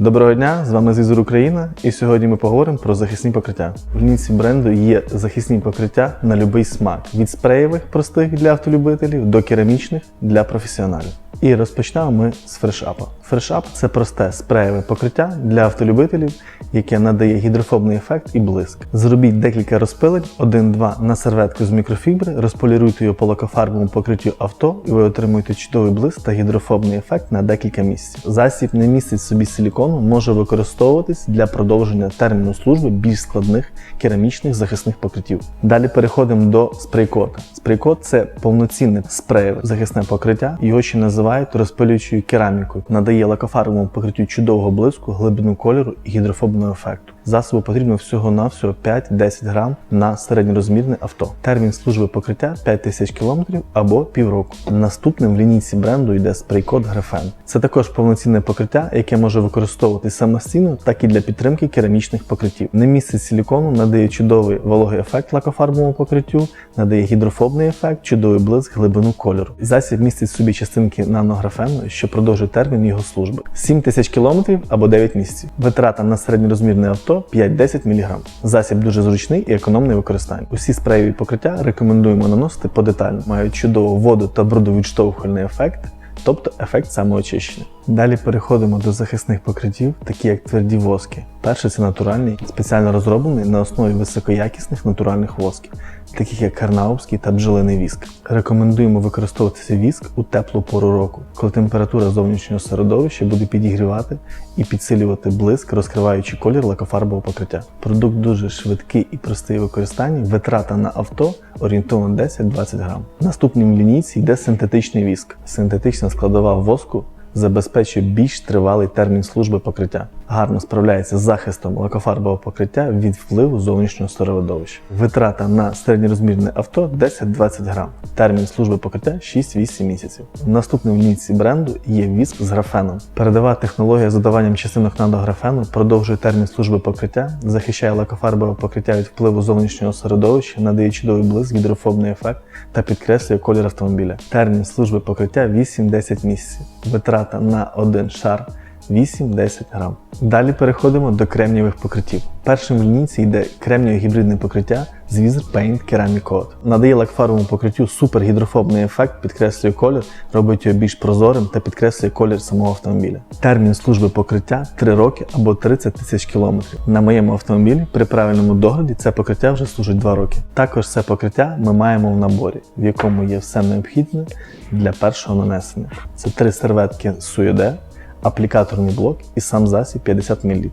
Доброго дня, з вами Звізор Україна, і сьогодні ми поговоримо про захисні покриття. В лінці бренду є захисні покриття на будь-який смак від спреєвих простих для автолюбителів до керамічних для професіоналів. І розпочнемо ми з фрешапа. Фрешап це просте спреєве покриття для автолюбителів, яке надає гідрофобний ефект і блиск. Зробіть декілька розпилень, 1-2 на серветку з мікрофібри, розполіруйте його по лакофарбовому покриттю авто, і ви отримуєте чудовий блиск та гідрофобний ефект на декілька місяців. Засіб не містить собі силікону, може використовуватись для продовження терміну служби більш складних керамічних захисних покриттів. Далі переходимо до спрейкота. Спрейкот це повноцінне спреєве захисне покриття, його ще називають розпилюючою керамікою. Надає лакофарбовому покриттю чудового блиску, глибину кольору і гідрофобного ефекту. Засобу потрібно всього-навсього 5-10 грам на середньорозмірне авто. Термін служби покриття 5000 км або півроку. Наступним в лінійці бренду йде спрейкот графен. Це також повноцінне покриття, яке може використовуватись самостійно, так і для підтримки керамічних покриттів. Не містить силікону, надає чудовий вологий ефект лакофарбовому покриттю, надає гідрофобний ефект, чудовий блиск, глибину кольору. Засіб містить собі частинки нанографену, що продовжує термін його служби. 7000 км або 9 місяців. Витрата на середньорозмірне авто 5-10 мг. Засіб дуже зручний і економний використання. Усі спреєві покриття рекомендуємо наносити подетально. Мають чудову воду та брудовідштовхувальний ефект. Тобто ефект самоочищення. Далі переходимо до захисних покриттів, такі як тверді воски. Перший це натуральний, спеціально розроблений на основі високоякісних натуральних восків, таких як карнаубський та бджолиний віск. Рекомендуємо використовувати цей віск у теплу пору року, коли температура зовнішнього середовища буде підігрівати і підсилювати блиск, розкриваючи колір лакофарбового покриття. Продукт дуже швидкий і простий у використанні. Витрата на авто орієнтовно 10-20 грам. Наступним в лінійці йде синтетичний віск. Синтетична складова воску забезпечує більш тривалий термін служби покриття. Гарно справляється з захистом лакофарбового покриття від впливу зовнішнього середовища. Витрата на середньорозмірне авто 10-20 грам. Термін служби покриття 6-8 місяців. Наступним в лінійці бренду є віск з графеном. Передова технологія з додаванням частинок нанографену продовжує термін служби покриття, захищає лакофарбове покриття від впливу зовнішнього середовища, надає чудовий блиск, гідрофобний ефект та підкреслює колір автомобіля. Термін служби покриття 8-10 місяців. Витрата на один шар 8-10 грам. Далі переходимо до кремнієвих покриттів. Першим в лінійці йде кремнієве гібридне покриття з Paint Ceramic Coat. Надає лакфарбовому покриттю супергідрофобний ефект, підкреслює колір, робить його більш прозорим та підкреслює колір самого автомобіля. Термін служби покриття 3 роки або 30 тисяч кілометрів. На моєму автомобілі при правильному догляді це покриття вже служить 2 роки. Також це покриття ми маємо в наборі, в якому є все необхідне для першого нанесення. Це три серветки Суюде, аплікаторний блок і сам засіб 50 мл.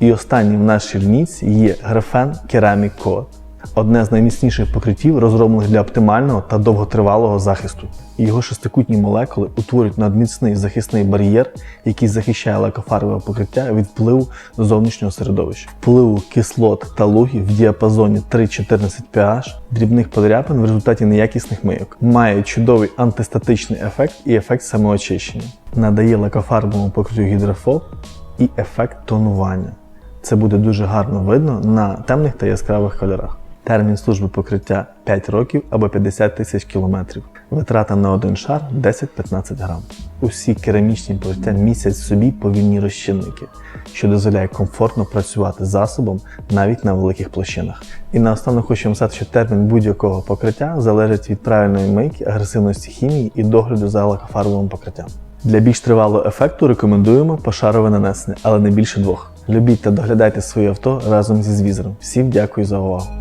І останній в нашій лінійці є графен Керамік Coat. Одне з найміцніших покриттів, розроблених для оптимального та довготривалого захисту. Його шестикутні молекули утворюють надміцний захисний бар'єр, який захищає лакофарбове покриття від впливу зовнішнього середовища, впливу кислот та лугів в діапазоні 3-14 pH, дрібних подряпин в результаті неякісних мийок. Має чудовий антистатичний ефект і ефект самоочищення. Надає лакофарбовому покриттю гідрофоб і ефект тонування. Це буде дуже гарно видно на темних та яскравих кольорах. Термін служби покриття 5 років або 50 тисяч кілометрів. Витрата на один шар 10-15 грам. Усі керамічні покриття містять в собі повільні розчинники, що дозволяє комфортно працювати засобом навіть на великих площинах. І наостанок хочемо сказати, що термін будь-якого покриття залежить від правильної мийки, агресивності хімії і догляду за лакофарбовим покриттям. Для більш тривалого ефекту рекомендуємо пошарове нанесення, але не більше двох. Любіть та доглядайте своє авто разом зі звізером. Всім дякую за увагу!